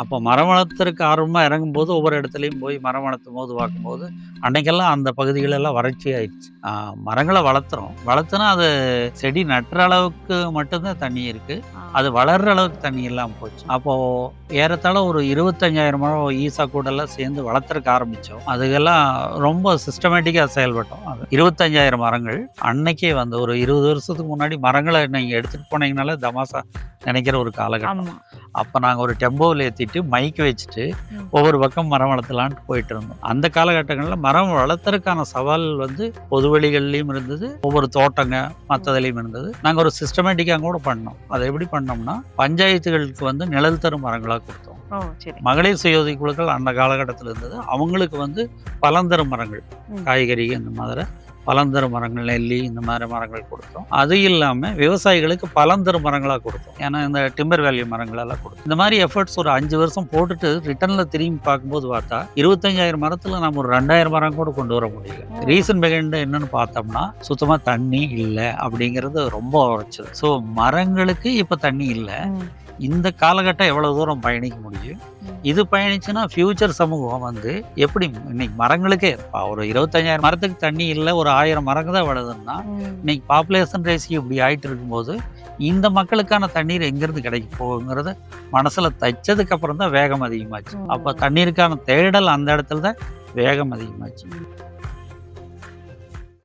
அப்போ மரம் வளர்த்துறதுக்கு ஆர்வமாக இறங்கும்போது ஒவ்வொரு இடத்துலையும் போய் மரம் வளர்த்தும் போது பார்க்கும்போது அன்னைக்கெல்லாம் அந்த பகுதிகளெல்லாம் வறட்சி ஆயிடுச்சு மரங்களை வளர்த்துறோம். வளர்த்துனா அது செடி நட்டுற அளவுக்கு மட்டும்தான் தண்ணி இருக்கு. அது வளர்ற அளவுக்கு தண்ணி இல்லாமல் போச்சு. அப்போ ஏறத்தாழ ஒரு இருபத்தஞ்சாயிரம் மரம் ஈசா கூடெல்லாம் சேர்ந்து வளர்த்துறதுக்கு ஆரம்பித்தோம் அதுக்கெல்லாம் ரொம்ப சிஸ்டமேட்டிக்காக செயல்பட்டோம் அது. இருபத்தஞ்சாயிரம் மரங்கள். அன்னைக்கே வந்து ஒரு இருபது வருஷத்துக்கு முன்னாடி மரங்களை நீங்கள் எடுத்துகிட்டு போனீங்கனாலே தமாசா நினைக்கிற ஒரு காலகட்டம். அப்போ நாங்கள் ஒரு டெம்போவில் ஏற்றிட்டு மைக் வச்சுட்டு. ஒவ்வொரு பக்கம் மரம் வளர்த்தலான்ட்டு போயிட்டு இருந்தோம். அந்த காலகட்டங்களில் மரம் வளர்த்துறதுக்கான சவால் வந்து பொதுவெளிகள்லையும் இருந்தது ஒவ்வொரு தோட்டங்க மற்றதுலையும் இருந்தது. நாங்கள் ஒரு சிஸ்டமேட்டிக்காக கூட பண்ணோம். அதை எப்படி பண்ணோம்னா பஞ்சாயத்துகளுக்கு வந்து நிழல் தரும் மரங்களாக கொடுத்தோம். மகளிர் சுயோதி குழுக்கள் அந்த காலகட்டத்தில் இருந்தது. அவங்களுக்கு வந்து பழந்தரும் மரங்கள். காய்கறி இந்த மாதிரி. பழந்தரும் மரங்கள் நெல்லி இந்த மாதிரி மரங்கள் கொடுத்தோம். அது இல்லாமல் விவசாயிகளுக்கு பழந்தரும் மரங்களாக கொடுத்தோம். ஏன்னா இந்த டிம்பர் வேல்யூ மரங்களெல்லாம் கொடுத்தோம். இந்த மாதிரி எஃபர்ட்ஸ் ஒரு அஞ்சு வருஷம் போட்டுட்டு ரிட்டர்னில் திரும்பி பார்க்கும்போது பார்த்தா இருபத்தஞ்சாயிரம் மரத்தில் நம்ம ஒரு ரெண்டாயிரம் மரம் கூட கொண்டு வர முடியல. ரீசன் பிகைண்ட் என்னன்னு பார்த்தோம்னா சுத்தமாக தண்ணி இல்லை அப்படிங்கிறது ரொம்ப உரைச்சது ஸோ மரங்களுக்கு இப்போ தண்ணி இல்லை. இந்த காலகட்டம் எவ்வளவு தூரம் பயணிக்க முடியும். இது பயணிச்சுன்னா ஃபியூச்சர் சமூகம் வந்து எப்படி இன்னைக்கு மரங்களுக்கே ஒரு இருபத்தஞ்சாயிரம் மரத்துக்கு தண்ணி இல்லை ஒரு ஆயிரம் மரங்க தான் வளருதுன்னா. இன்னைக்கு பாப்புலேஷன் ரேஷியோ இப்படி ஆயிட்டு இருக்கும்போது இந்த மக்களுக்கான தண்ணீர் எங்கிருந்து கிடைக்க போகுங்கிறத மனசுல தைச்சதுக்கு அப்புறம் தான் வேகம் அதிகமாச்சு. அப்ப தண்ணீருக்கான தேடல் அந்த இடத்துல தான் வேகம் அதிகமாச்சு